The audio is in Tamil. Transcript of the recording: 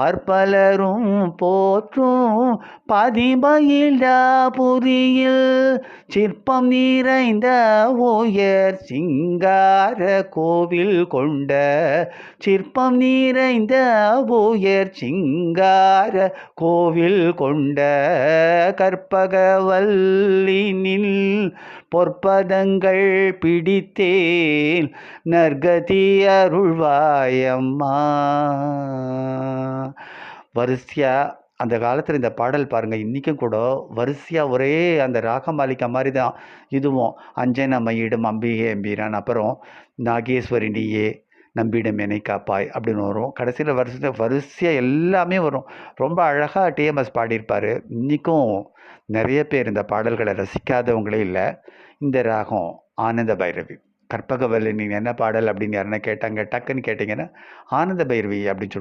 பற்பலரும் போற்றும் பதிமயிலாபுரியில் சிற்பம் நிறைந்த உயர் சிங்கார கோவில் கொண்ட சிற்பம் நிறைந்த உயர் சிங்கார கோவில் கொண்ட கற்பகவல்லினில் பொற்பதங்கள் பிடித்தேன் நற்கதி அருள்வாயம்மா. வரிசையாக அந்த காலத்தில் இந்த பாடல் பாருங்கள் இன்றைக்கும் கூட வரிசையாக ஒரே அந்த ராகமாலிகா மாதிரி தான் இதுவும் அஞ்சன மயிடும் அம்பிகை எம்பீரான். அப்புறம் நாகேஸ்வரி நீயே நம்பிடம் என்னை காப்பாய் அப்படின்னு வரும். கடைசியில் வருஷத்துல வரிசையாக எல்லாமே வரும். ரொம்ப அழகாக டிஎம்எஸ் பாடியிருப்பார். இன்றைக்கும் நிறைய பேர் இந்த பாடல்களை ரசிக்காதவங்களே இல்லை. இந்த ராகம் ஆனந்த பைரவி. கற்பகவல்லி நீங்கள் என்ன பாடல் அப்படின்னு யாருன்னா கேட்டாங்க. டக்குன்னு கேட்டிங்கன்னா ஆனந்த பைரவி அப்படின்னு சொல்லி